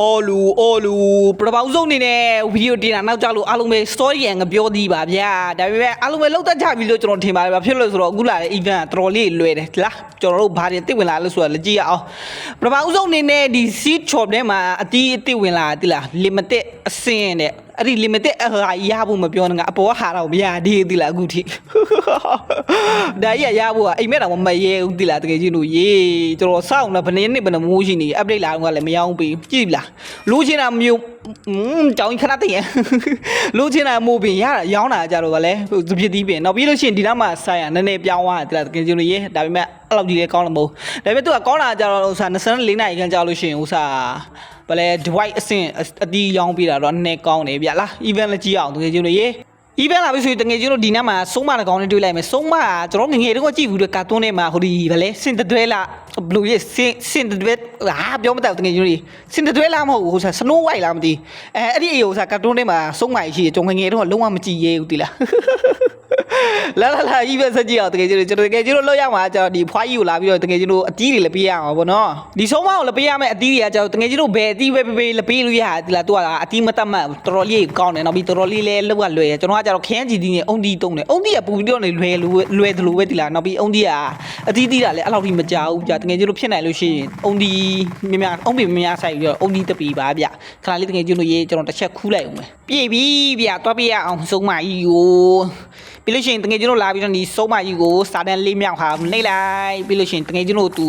အော်လူအော်လူပထမဆုံးအနေနဲ့ဗီဒီယိုတင်တာနောက်ကြလို့အားလုံးပဲ story ရန်ငပြောသည်ပါဗျာဒါပေမဲ့အားလုံးပဲလောက်တတ်ကြပြီလို့ကျွန်တော်ထင်ပါတယ်ဗျာဖြစ်လို့ဆိုတော့အခုလာတဲ့ event ကတော်တော်လေးလွယ်တယ်ဒီလားကျွန်တော်တို့ဘာတွေသိဝင်လာလို့ဆိုတာလက်ကြည့်ရအောင်ပထမဆုံးအနေနဲ့ဒီ seed shop ထဲမှာအတီးအသိဝင်လာတိလား limited အစင်းတဲ့အဲ့ဒီ limited အဟာရဖို့မပြောနဲ့ငါအပေါ်ကဟာတော့မရသေးဘူးတိလားအခုထိဒါကြီးရဖို့ကအိမ်မက်တော့မရဲဘူးတိလားတကယ်ကြီးလို့ရေးကျွန်တော်စောင့်နေဘယ်နှစ်နှစ်ဘယ်နှမိုးရှိနေ update လာတော့ကလည်းမရောက်ဘူးကြည့်ပြီလားလိုချင်တာမျိုးอืมကြောင်ခဏတည်းရလိုချင်တာမိုးပင်ရတာရောင်းတာကြတော့ကလည်းသူဖြစ်သည်ပင်နောက်ပြီးလို့ရှိရင်ဒီနောက်မှာဆိုင်ရနည်းနည်းပြောင်းသွားတယ်တိလားတကယ်ကြီးလို့ရေးဒါပေမဲ့အဲ့လောက်ကြီးလည်းကောင်းလို့မဟုတ်ဒါပေမဲ့သူကကောင်းတာကြတော့ဥစား24နိုင်ခန်းကြာလို့ရှိရင်ဥစားဘယ်လဲ Dwight အဆင့်အတီးရောင်းပြတာတော့နည်းနည်းကောင်းတယ်ဗျလား event လည်းကြည့်အောင်တကယ် ကြီးလို့ရေး even လာပြီဆိုရင်တငယ်ချင်းတို့ဒီနေ့မှာဆုံးမတကောင်နဲ့တွေ့လိုက်မယ်ဆုံးမကကျွန်တော်ငငယ်တုန်းကကြည့်ဘူးတဲ့ကာတွန်းထဲမှာဟိုဒီဗလဲစင်တတွဲလာဘလူးရဲ့စင်စင်တတွဲဟာပြောမတတ်ဘူးတငယ်ချင်းတို့စင်တတွဲလာမဟုတ်ဘူးဟိုဆာစနိုးဝိုက်လာမသိအဲအဲ့ဒီအယိုဆာကာတွန်းထဲမှာဆုံးမရှိတယ်ကျွန်တော်ငငယ်တုန်းကလုံးဝမကြည့်ရဲဘူးတိလား လာလာလာကြီးပဲစကြည့်အောင်တကယ်ချင်းတို့ကျွန်တော်တကယ်ချင်းတို့လောက်ရမှာကျွန်တော်ဒီဖွားကြီးကိုလာပြီးတော့တကယ်ချင်းတို့အတီးတွေလည်းပေးရအောင်ဗောနော်ဒီဆုံးမကိုလည်းပေးရမယ်အတီးတွေကကျွန်တော်တကယ်ချင်းတို့ဘယ်အတီးပဲပေးပေးလည်းပေးလို့ရတယ်ဒီလားသူကအတီးမတတ်မှတ်တော်တော်လေးကောင်းတယ်နောက်ပြီးတော်တော်လေးလည်းလောက်ကလွယ်ရကျွန်တော်ကကျွန်တော်ခန်းကြည့်ဒီနေအုံဒီတုံးတယ်အုံဒီကပူပြီးတော့နေလွယ်လွယ်လွယ်တယ်လို့ပဲဒီလားနောက်ပြီးအုံဒီကအတီးတီးတာလည်းအဲ့လောက်ထိမကြောက်ဘူးကြာတကယ်ချင်းတို့ဖြစ်နိုင်လို့ရှိရင်အုံဒီမြများအုံပင်မြများဆိုင်ပြီးတော့အုံဒီတပီပါဗျခဏလေးတကယ်ချင်းတို့ရေးကျွန်တော်တစ်ချက်ခူးလိုက်အောင်ပဲပြေပြီဗျတွားပြရအောင်ဆုံးမကြီးကိုပြီးလို့ရှိရင်တကယ်ချင်းတို့လာပြီးတော့ဒီဆုံးမကြီးကိုစာတန်လေးမြောက်ဟာနှိပ်လိုက်ပြီးလို့ရှိရင်တကယ်ချင်းတို့သူ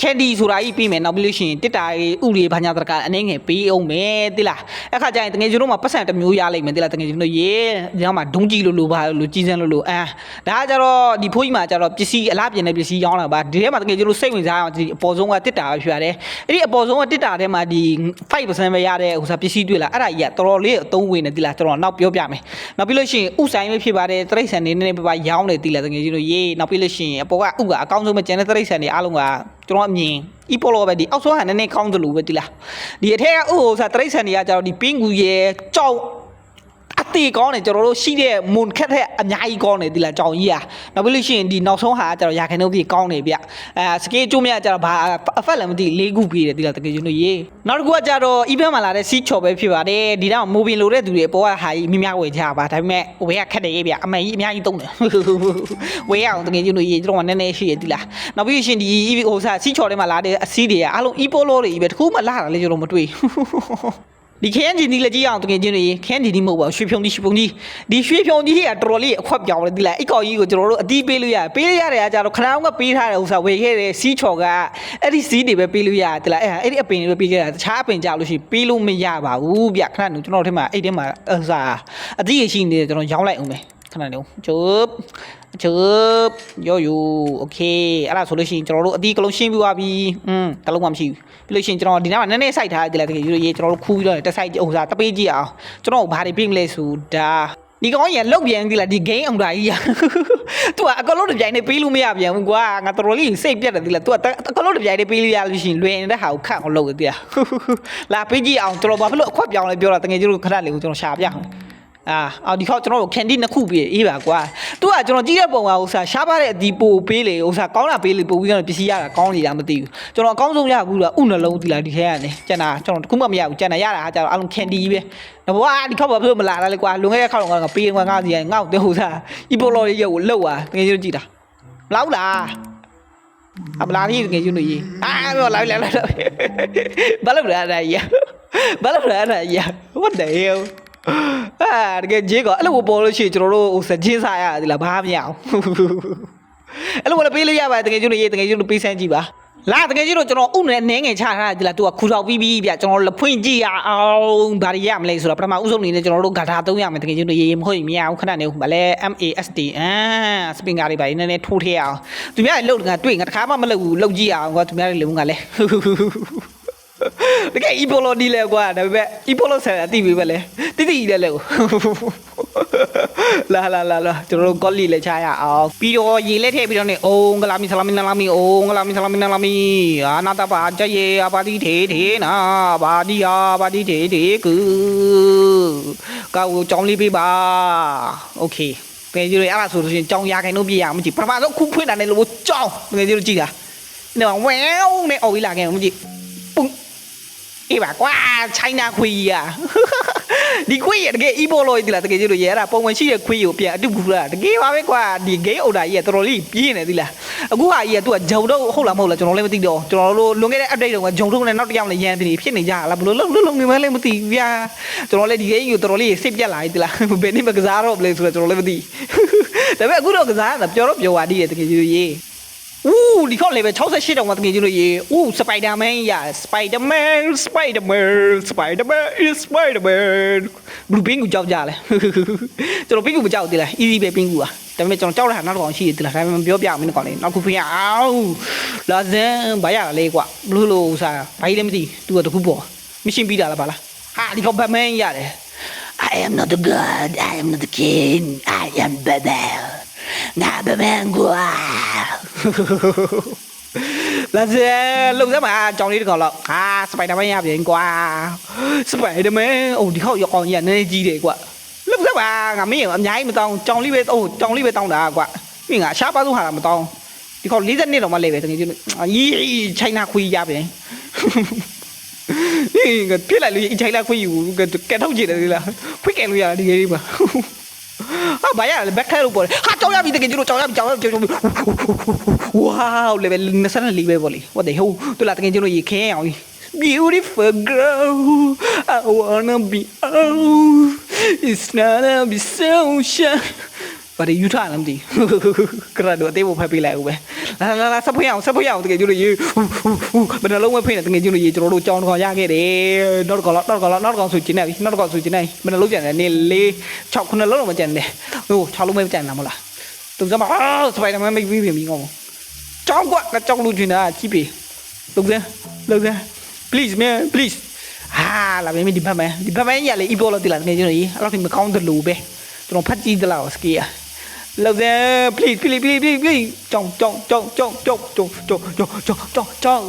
ကန်ဒီဆိုတာကြီးပြီးမယ်နောက်ပြီးလို့ရှိရင်တစ်တာရေးဥတွေဘာညာတကအနှင်းငယ်ပေးအောင်မယ်တိလားအခါကျရင်တကယ်ချင်းတို့မှာပတ်စံတစ်မျိုးရလိုက်မယ်တိလားတကယ်ချင်းတို့ရေးဒီမှာဒုံးကြီးလို့လို့ပါလို့ကြီးစမ်းလို့လို့အာဒါကကြတော့ဒီဖိုးကြီးမှာကြတော့ပစ္စည်းအလားပြင်တဲ့ပစ္စည်းရောင်းတာပါဒီထဲမှာတကယ်ချင်းတို့စိတ်ဝင်စားအောင်ဒီအပေါ်ဆုံးကတစ်တာပဲဖြစ်ရတယ်အဲ့ဒီအပေါ်ဆုံးကတစ်တာထဲမှာဒီ5%ပဲရတဲ့ဟိုစားပစ္စည်းတွေ့လားအဲ့ဒါကြီးကတော်တော်လေးအသုံးဝင်နေတိလားကျွန်တော်နောက်ပြောပြမယ်နောက်ပြီးလို့ရှိရင်ဥဆိုင်ပဲဖြစ်ပါတယ်တရိတ်ဆန်နေနေပြပရောင်းနေတိလားတကယ်ချင်းတို့ရေးနောက်ပြီးလို့ရှိရင်အပေါ်ကဥကအကောင်းဆုံးပဲကျန်တဲ့တရိတ်ဆန်တွေအားလုံးက ကျွန်တော်အမြင်ဤပေါ်လို့ပဲဒီအောက်ဆုံးကနည်းနည်းကောင်းတယ်လို့ပဲတိလားဒီအထက်ကဥဟိုစားတရိတ်ဆန်တွေကကြတော့ဒီပင်းကူရဲ့ကြောက်အ တေကောင်းတယ်ကျွန်တော်တို့ရှိတဲ့မွန်ခက်တဲ့အများကြီးကောင်းတယ်ဒီလားကြောင်ကြီးอ่ะနောက်ပြီးလို့ရှိရင်ဒီနောက်ဆုံးဟာကျတော့ရာခိုင်နှုန်းပြည့်ကောင်းတယ်ဗျအဲစကေးကျိုးမြကျတော့ဘာအဖက်လည်းမသိ၄ခုပြည့်တယ်ဒီလားတကယ်ကျွန်တော်ရေးနောက်တစ်ခုကကျတော့ event မှာလာတဲ့စီးချော်ပဲဖြစ်ပါတယ်ဒီတော့မိုဘီလိုတဲ့သူတွေအပေါ်ကဟာကြီးမြများဝယ်ကြပါဒါပေမဲ့ဝယ်ရခက်တယ်ရေးဗျအမှန်ကြီးအများကြီးတုံးတယ်ဝယ်ရအောင်တကယ်ကျွန်တော်ရေးကျွန်တော်ကနည်းနည်းရှိရဒီလားနောက်ပြီးရှင်ဒီဟိုစားစီးချော်ထဲမှာလာတဲ့အစီးတွေအားလုံး e-polo တွေပဲတခုမှလာတာလေကျွန်တော်မတွေ့ ဒီခရမ်းဂျင်ဒီလက်ကြီးအောင်တကယ်ချင်းတွေခရမ်းဂျင်ဒီမဟုတ်ပါရွှေဖြုံကြီးရွှေဖြုံကြီးဒီရွှေဖြုံကြီးကတော်တော်လေးအခွက်ပြောင်းတယ်ဒီလားအိတ်ကောက်ကြီးကိုကျွန်တော်တို့အတီးပေးလို့ရပေးလို့ရတယ်အကြတော့ခဏအောင်ကပေးထားတယ်ဥစားဝေခဲ့တယ်စီးချော်ကအဲ့ဒီစီးတွေပဲပေးလို့ရတယ်ဒီလားအဲ့အဲ့ဒီအပင်တွေပဲပေးခဲ့တာတခြားအပင်ကြလို့ရှိရင်ပေးလို့မရပါဘူးဗျခဏကျွန်တော်တို့ထဲမှာအဲ့ထဲမှာဥစားအတီးရရှိနေတယ်ကျွန်တော်ရောင်းလိုက်အောင်မယ်ခဏလေးကျုပ် ကျုပ်ယောယိုโอเคအဲ့ဒါဆိုလို့ရှိရင်ကျွန်တော်တို့အတီးကလုံးရှင်းပြီးသွားပြီอืมတလုံးမှမရှိဘူးပြီးလို့ရှိရင်ကျွန်တော်ဒီနောက်မှာနည်းနည်းစိုက်ထားတယ်လေတကယ်ရေးကျွန်တော်တို့ခူးပြီးတော့တက်ဆိုင်ဟိုစားတပေးကြည့်အောင်ကျွန်တော်ဘာတွေပြင်မလဲဆိုတာဒီကောင်ကြီးလောက်ပြန်ပြီလားဒီ game အောင်တာကြီးอ่ะ तू อ่ะအကလုံးတစ်ပြိုင်နေပေးလို့မရပြန်ဘူးကွာငါတော်တော်လေးစိတ်ပြတ်တယ်ဒီလား तू อ่ะအကလုံးတစ်ပြိုင်နေပေးလို့ရလို့ရှိရင်လွယ်နေတဲ့ဟာကိုခန့်အောင်လုပ်တယ်တိလား လာပေးကြည့်အောင်ကျွန်တော်ဘာဖြစ်လို့အခွက်ပြောင်းလဲပြောတာတကယ်ကြီးတို့ခဏလေးကိုကျွန်တော်ရှာပြအောင် အာအော်ဒီခေါက်ကျွန်တော်တို့ candy နှစ်ခုပေးအေးပါကွာသူကကျွန်တော်ကြည့်တဲ့ပုံကဥစားရှားပါတဲ့အဒီပိုပေးလေဥစားကောင်းတာပေးလေပိုပြီးတော့ပစ္စည်းရတာကောင်းနေတာမသိဘူးကျွန်တော်အကောင်းဆုံးရဘူးလားဥနှလုံးဒီလားဒီထဲကနေကျန်တာကျွန်တော်တခုမှမရဘူးကျန်တာရတာကကျတော့အလုံး candy ပဲတော့ဘာဒီခေါက်ဘာဖြစ်လို့မလာတာလဲကွာလွန်ခဲ့တဲ့ခေါက်တော့ငါပေးငါငါစီငါ့ကိုတဲ့ဥစားဤပိုလော်ရဲ့ကိုလှုပ်သွားတကယ်ကြီးကြည့်တာမလောက်လားအမလာကြီးငယ်ကျွန်းကြီးအာပြောလာလာလာဘာလို့လဲအဲ့ဒါကြီးဘာလို့လဲအဲ့ဒါကြီး what the hell အာတကယ်ကြီးကအဲ့လိုပေါ်လို့ရှိရင်ကျွန်တော်တို့ဟိုစချင်းစားရတယ်လားဘာမှမရအောင်အဲ့လိုလည်းပေးလို့ရပါတယ်တကယ်ကျွန်းကြီးတကယ်ကျွန်းပေးစမ်းကြည့်ပါလာတကယ်ကြီးတော့ကျွန်တော်ဥနဲ့နင်းငယ်ချထားတာဒီလားသူကခူထောက်ပြီးပြီးဗျကျွန်တော်လဖွင့်ကြည့်ရအောင်ဘာတွေရမလဲဆိုတော့ပထမဥဆုံးအနေနဲ့ကျွန်တော်တို့ဂါထာသုံးရမယ်တကယ်ကြီးတို့ရေးမဟုတ်ရင်မရဘူးခဏနေဗလဲ MASD အာစပင်ကာတွေပါနည်းနည်းထိုးထည့်အောင်သူများလှုပ်ငါတွေ့ငါတခါမှမလှုပ်ဘူးလှုပ်ကြည့်အောင်ကွာသူများတွေလုံငါလဲ တကယ် Epolo ဒီလဲကွာဒါပေမဲ့ Epolo ဆန်အတိပြီပဲလေတိတိလဲလဲလာလာလာလာကျွန်တော်တို့ colli လဲချရအောင်ပြီးတော့ရေလဲထည့်ပြီးတော့နေအုံးကလာမီဆလာမီနလာမီအုံးကလာမီဆလာမီနလာမီအာနာတပါကြရေအပါတိထေထေနာဘာဒီယာဘာဒီထေထေကူကောက်ကိုကြောင်းလေးပေးပါโอเคငယ်ကြီးတွေအဲ့ဒါဆိုလို့ရှိရင်ကြောင်းရခိုင်တော့ပြရအောင်မကြည့်ပထမဆုံးခုဖွင့်တာနဲ့လို့ကြောင်းငယ်ကြီးတို့ကြည့်တာနေဝဲနဲ့အော်ကြီးလာခဲ့အောင်မကြည့်ပုံ အေးပါကွာချိုင်းနာခွေးကြီးอ่ะဒီခွေးရတကယ်အီဘောလို့ဒီလားတကယ်ကျလို့ရတာပုံမှန်ရှိတဲ့ခွေးကိုပြန်အတူဘူးလားတကယ်ပါပဲကွာဒီဂိမ်းအိုဒါကြီးကတော်တော်လေးပြင်းနေသီလားအခုဟာကြီးကသူကဂျုံတော့ဟုတ်လားမဟုတ်လားကျွန်တော်လည်းမသိတော့ကျွန်တော်တို့လွန်ခဲ့တဲ့ update တုန်းကဂျုံတော့နဲ့နောက်တစ်ယောက်နဲ့ရန်ပြီးဖြစ်နေကြလားဘလို့လုံးလုံးလုံးနေမှလည်းမသိဘူးဗျာကျွန်တော်လည်းဒီဂိမ်းကိုတော်တော်လေးစိတ်ပြက်လာပြီသီလားဘယ်နည်းမကစားတော့ဘလဲဆိုတော့ကျွန်တော်လည်းမသိဒါပေမဲ့အခုတော့ကစားတာပြောတော့ပြောပါသေးတယ်တကယ်ကျလို့ရေး Ooh ဒီခေါက် level 68တောင်မှတကယ်ကြီးလို့ရေ Ooh Spider-Man ရ Spider-Man Spider-Man Spider-Man is Spider-Man ဘလူးပင်းကိုကြောက်ကြလဲကျွန်တော်ပင်းကိုမကြောက်သေးလား easy ပဲပင်းကိုอ่ะဒါပေမဲ့ကျွန်တော်ကြောက်တဲ့ဟာနောက်တစ်ကောင်ရှိသေးလားဒါပေမဲ့ပြောပြမင်းကောင်လေးနောက်ခုဖေးအောင်လာစမ်းဘာရလဲကွာဘလူးလို့စားဘာကြီးလည်းမသိသူကတခုပေါ့မရှင်းပြီးတာလားဗလားဟာဒီကောင် Batman ရတယ် I am not the god I am not the king I am Batman ငါ Batman ကွာ လာစလုံစမ်းမှာကြောင်လေးတစ်ကောင်လောက်ဟာစပိုင်ဒါမန်ရပြန်ကွာစပိုင်ဒါမန်အိုဒီခေါက်ရောက်ကောင်ကြီးကနည်းနည်းကြီးတယ်ကွာလုံစမ်းမှာငါမင်းအများကြီးမတောင်းကြောင်လေးပဲအိုကြောင်လေးပဲတောင်းတာကွာမင်းငါရှားပါဆုံးဟာမတောင်းဒီခေါက်40နှစ်တော့မလဲပဲတကယ်ကြီးကြီးချိုင်းနာခွေးရပြန်ဟင်းကပြစ်လိုက်လို့အချိုင်လာခွေးယူကဲထုတ်ကြည့်တယ်ဒီလားခွေးကဲလို့ရဒီကြီးပါဟာဘာရလဲဘက်ခဲလို့ပေါ်ဟာကြောင်ရပြီတကယ် হাসা ভাইয়া ব্যাখ্যার উপর হা চৌড়াবি দেখে জিরো চৌড়াবি চৌড়াবি চৌড়াবি ওয়াও লেভেল ন্যাশনাল লিভে বলি ও দেখে তো লাতকে জিরো ইয়ে খেয়ে আমি beautiful girl. I wanna be out. It's not a be so shy. ဘာတွေယူထားလဲမသိကရတော့အသေးဖို့ဖက်ပေးလိုက်ဦးပဲလာလာလာဆက်ဖွေးအောင်ဆက်ဖွေးအောင်တကယ်ကြီးလို့ရေဘယ်နှလုံးပဲဖိနေတကယ်ကြီးလို့ရေကျွန်တော်တို့ကြောင်းတော့ရခဲ့တယ်နောက်တော့နောက်တော့နောက်တော့ဆိုကျင်းနေပြီနောက်တော့ဆိုကျင်းနေဘယ်နှလုံးကျန်တယ်နေလေး6ခုနှလုံးတော့မကျန်တယ်ဟို6လုံးပဲကျန်တာမဟုတ်လားသူကမှအာစပိုင်ဒါမန်မိတ်ပြီးပြီကောင်းကြောင်းကွာငါကြောင်းလို့ချင်တာကြည့်ပြီလုံစမ်းလုံစမ်း please man please ဟာလာမင်းဒီဘက်မန်ဒီဘက်မန်ရလေအီပေါ်လို့တည်လာတကယ်ကျွန်တော်ကြီးအဲ့လိုမကောင်းတယ်လို့ပဲကျွန်တော်ဖတ်ကြည့်သလားစကီ ယာလုံစမ်း please please please please please ကြောင်းကြောင်းကြောင်းကြောင်းကြောင်းကြောင်းကြောင်းကြောင်းကြောင်းကြောင်းကြောင်း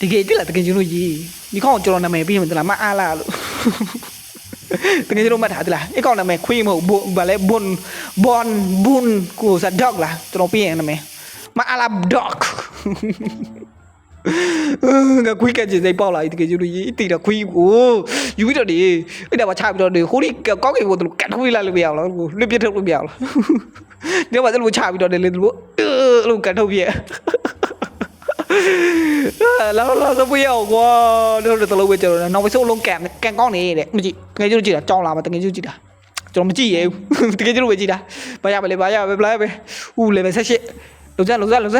တကယ်တည်လာတကယ်ကျွန်တော်ကြီးဒီကောင်ကျွန်တော်နာမည်ပြီးမှတလားမအားလားလို့တကယ်ကျွန်တော်မှတ်ထားသလားအကောင်နာမည်ခွေးမဟုတ်ဘူးဘာလဲဘွန်ဘွန်ဘွန်ကိုစားဒေါက်လားကျွန်တော်ပြင်နာမည်မအားလားဒေါက် ငါခွေးကကြည့်စိတ်ပေါက်လာပြီတကယ်ကျွန်တော်ရေးတီတော့ခွေးကိုယူပြီးတော့ဒီအဲ့ဒါမှချပြီးတော့ဒီဟိုဒီကောက်ကေကိုသူကတ်ခွေးလာလို့မရအောင်လားလွတ်ပြထုတ်လို့မရအောင်လားဒီမှာသူ့ချပြီးတော့လေလေသူအဲ့လိုကတ်ထုတ်ပြလာလာစပွေးအောင်ကွာတို့တလုံးပဲကျွန်တော်နောက်ဆုံးလုံးကန်ကန်ကောင်းနေတဲ့မကြည့်တကယ်ကျွန်တော်ကြည့်တာကြောင်းလာမှာတကယ်ကျွန်တော်ကြည့်တာကျွန်တော်မကြည့်ရဘူးတကယ်ကျွန်တော်ပဲကြည့်တာဘာရမလဲဘာရမလဲဘလိုက်ပဲဦးလေပဲဆက်ရှစ်လုံစမ်းလုံစမ်းလုံစ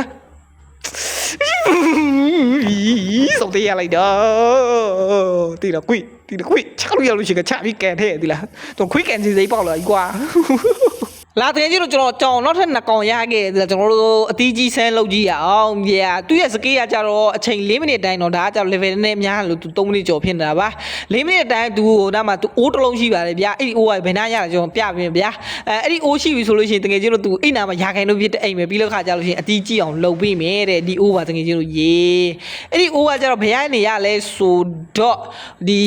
မ်းစုံသေးရလိုက်တော့တီတော့ကွိတီတော့ကွိချလို့ရလို့ရှိကချပြီးကန်ထဲတီလားကျွန်တော်ခွိကန်စီစိပေါက်လာကြီးကွာ လာတဲ့ကြီးတို့ကျွန်တော်ကြောင်နောက်ထပ်နှစ်ကောင်ရခဲ့တယ်ကျွန်တော်တို့အတီးကြီးဆန်းလုပ်ကြည့်ရအောင်ပြာသူ့ရဲ့စကေးကကြတော့အချိန်၄မိနစ်တိုင်းတော့ဒါကကြတော့ level နဲ့အများလို့သူ3မိနစ်ကျော်ဖြစ်နေတာပါ၄မိနစ်တိုင်းသူဟိုနားမှာသူအိုးတစ်လုံးရှိပါတယ်ဗျာအဲ့ဒီအိုးကဘယ်နာရတာကျွန်တော်ပြပြင်ဗျာအဲအဲ့ဒီအိုးရှိပြီဆိုလို့ရှိရင်တကယ်ကြီးတို့သူအိမ်နာမှာရာခိုင်လို့ဖြစ်တဲ့အိမ်ပဲပြီးလို့ခါကြလို့ရှိရင်အတီးကြီးအောင်လုပ်ပြီးမယ်တဲ့ဒီအိုးပါတကယ်ကြီးတို့ရေအဲ့ဒီအိုးကကြတော့ဘယ်ရနေရလဲဆိုတော့ဒီ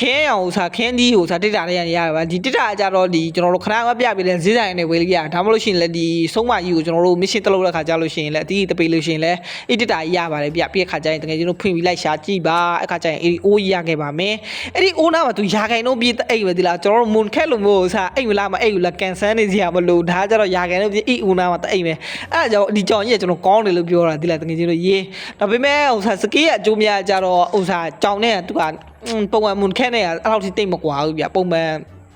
ခဲအောင်စားခင်းဒီဟိုစားတစ်တာလေးရရပါဒီတစ်တာကကြတော့ဒီကျွန်တော်တို့ခဏမပြပြီးလဲဈေးဆိုင်နဲ့ဝေးလေးရဒါမှမဟုတ်လို့ရှိရင်လည်းဒီဆုံးမကြီးကိုကျွန်တော်တို့ mission တက်လို့တဲ့ခါကြလို့ရှိရင်လည်းအတီးတပေးလို့ရှိရင်လည်းအဲ့တစ်တာကြီးရပါတယ်ပြပြခါကြရင်တကယ်ကျွန်တော်ဖွင့်ပြီးလိုက်ရှာကြည့်ပါအခါကြရင်အဲ့ဒီအိုးရခဲ့ပါမယ်အဲ့ဒီအိုးနာမှာသူရာခိုင်တော့ပြည့်အိတ်ပဲဒီလားကျွန်တော်တို့မွန်ခက်လို့မို့စားအိတ်မလားမအိတ်ဘူးလားကန်ဆန်းနေစရာမလိုဒါကြတော့ရာခိုင်တော့ပြည့်အိအိုးနာမှာတအိတ်ပဲအဲ့ဒါကြောင့်ဒီကြောင်ကြီးကကျွန်တော်ကောင်းတယ်လို့ပြောတာဒီလားတကယ်ကျွန်တော်ရေးဒါပေမဲ့ဟိုစားစကေးကအကျိုးများကြတော့ဟိုစားကြောင်နဲ့သူကပုံမှန်မွန်ခက်နဲ့အဲ့လောက်ထိတိတ်မကွာဘူးဗျပုံမှန်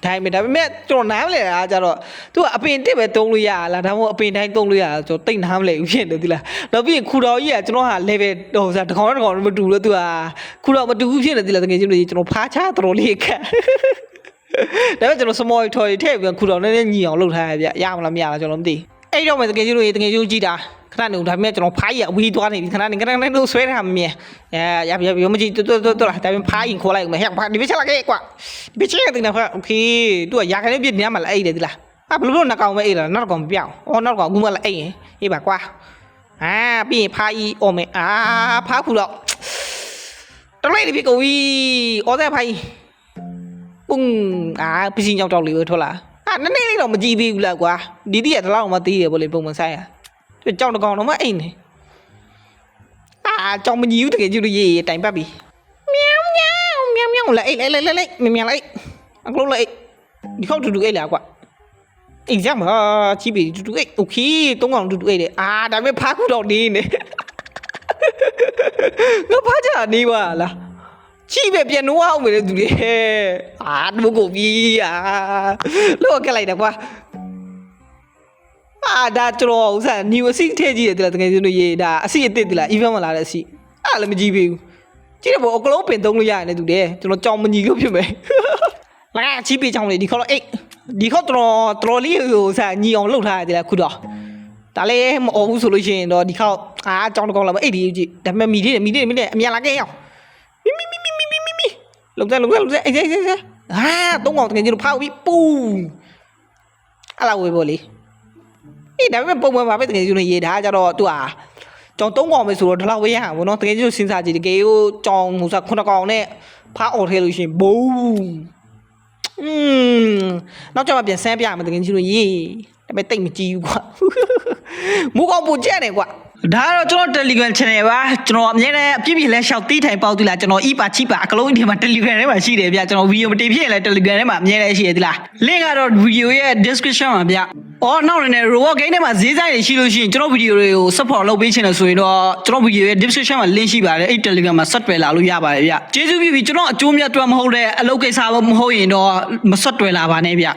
ဒါပေမဲ့ဒါပေမဲ့ကျွန်တော်နားမလဲတာကြတော့သူကအပင်တစ်ပဲတုံးလို့ရလားဒါမှမဟုတ်အပင်တိုင်းတုံးလို့ရလားကျွန်တော်တိတ်နားမလဲဘူးဖြစ်နေဒီလားနောက်ပြီးခူတော်ကြီးကကျွန်တော်ဟာ level ဟိုစားတကောင်တကောင်မတူလို့သူကခူတော်မတူဘူးဖြစ်နေဒီလားတကယ်ချင်းလို့ကျွန်တော်ဖားချတော်လေးခက်ဒါပေမဲ့ကျွန်တော် small toy ထည့်ပြီးခူတော်နည်းနည်းညီအောင်လုပ်ထားရဗျရမလားမရလားကျွန်တော်မသိအဲ့တော့မှတကယ်ချင်းလို့တကယ်ချင်းကြည့်တာ ခဏနေဒါပေမဲ့ကျွန်တော်ဖားကြီးအဝီးသွားနေပြီခဏနေခဏနေလို့ဆွဲထားမှမြင်အဲရပြရမကြည့်တော်တော်တော်လားဒါပေမဲ့ဖားရင်ခေါ်လိုက်ဦးမယ်ဟဲ့ဖားဒီဘက်ချက်လာခဲ့ကွာဒီဘက်ချက်တင်တာဖားโอเคသူကရာခိုင်နေပြနေမှာလားအဲ့တယ်ဒီလားအာဘလို့လို့နှစ်ကောင်ပဲအေးလားနောက်ကောင်ပြောင်းအော်နောက်ကောင်အခုမှလည်းအေးရင်အေးပါကွာအာပြီးရင်ဖားကြီးအော်မယ်အာဖားခုတော့တလိုက်ဒီပြကိုဝီအော်တဲ့ဖားကြီးปุ้งအာပစင်းကြောက်တောက်လေးပဲထွက်လာအာနည်းနည်းလေးတော့မကြည့်သေးဘူးလားကွာဒီတိရတလောက်မှသေးရပေါ့လေပုံမှန်ဆိုင်ရ ကြောင်တကောင်တော့မအိမ်နေအာကြောင်မကြီးဘူးတကယ်ကြီးလို့ရေးတိုင်ပတ်ပြီမြောင်မြောင်မြောင်မြောင်လိုက်လိုက်လိုက်လိုက်မြောင်မြောင်လိုက်အကလုံးလိုက်ဒီခေါက်တူတူအိတ်လာကွာ exam ဟာချိပြီတူတူအိတ် okay သုံးကောင်တူတူအိတ်လေအာဒါပေမဲ့ဖားခုတော့နေနေငါဖားကြနေပါလားချိပဲပြန်နိုးအောင်ပဲသူတွေအာဒီကိုပြီအာလောက်ခက်လိုက်တာကွာ အာဒါကျွန်တော်ဥစား new အစီထည့်ကြည့်ရတယ်တကယ်ဆိုလို့ရေးဒါအစီအစ်စ်တလား event မလာတဲ့အစီအဲ့ဒါလည်းမကြည့်ပေးဘူးကြည့်တယ်ပေါ့အကလုံးပင်သုံးလို့ရတယ်တူတယ်ကျွန်တော်ကြောင်မညီလို့ဖြစ်မယ်လာချီးပေးချောင်းလေးဒီခေါက်တော့အေးဒီခေါက်တော့တော်လေးဟိုစားညီအောင်လှုပ်ထားရတယ်လားခုတော့ဒါလည်းမအော်ဘူးဆိုလို့ရှိရင်တော့ဒီခေါက်အာကြောင်တကောင်လာမအေးဒီကြည့်ဒါပေမဲ့မီသေးတယ်မီသေးတယ်မီသေးတယ်အမြန်လာခဲ့အောင်မီမီမီမီမီမီမီလုံတဲ့လုံတဲ့လုံတဲ့အေးအေးအေးအာသုံးကောင်တကယ်ကြီးလို့ဖောက်ပြီးပူအလာဝေးပေါ့လေ အေးဒါပေမဲ့ပုံမှန်ပါပဲတကယ်ကြီးလို့ရေးထားကြတော့သူဟာကြောင်၃កောင်ပဲဆိုတော့ဒီလောက်ပဲရအောင်ဗောနော်တကယ်ကြီးလို့စဉ်းစားကြည့်တကယ်ကိုကြောင်ဟိုစား9កောင်နဲ့ဖားအော်ထဲလို့ရှင်ဘုံอืมနောက်ကျမှပြန်ဆန်းပြရမယ်တကယ်ကြီးလို့ရေးဒါပေမဲ့တိတ်မကြည့်ဘူးကွာမူကောင်ပူကြက်တယ်ကွာ ဒါကတော့ကျွန်တော် Telegram channel ပါကျွန်တော်အများနဲ့အပြည့်ပြည့်လဲရှောက်တီးထိုင်ပေါက်သီလားကျွန်တော် e ပါချိပါအကလုံးဒီမှာ Telegram ထဲမှာရှိတယ်ဗျကျွန်တော်ဗီဒီယိုမတင်ဖြစ်ရင်လည်း Telegram ထဲမှာအများနဲ့ရှိရသလား link ကတော့ video ရဲ့ description မှာဗျအော်နောက်နေ robot game ထဲမှာဈေးဆိုင်တွေရှိလို့ရှိရင်ကျွန်တော်ဗီဒီယိုတွေကို support လုပ်ပေးချင်တယ်ဆိုရင်တော့ကျွန်တော်ဗီဒီယိုရဲ့ description မှာ link ရှိပါတယ်အဲ့ Telegram မှာဆက်တွယ်လာလို့ရပါတယ်ဗျကျေးဇူးပြုပြီးကျွန်တော်အကျိုးမြတ်အတွက်မဟုတ်တဲ့အလုပ်ကိစ္စမဟုတ်ရင်တော့မဆက်တွယ်လာပါနဲ့ဗျ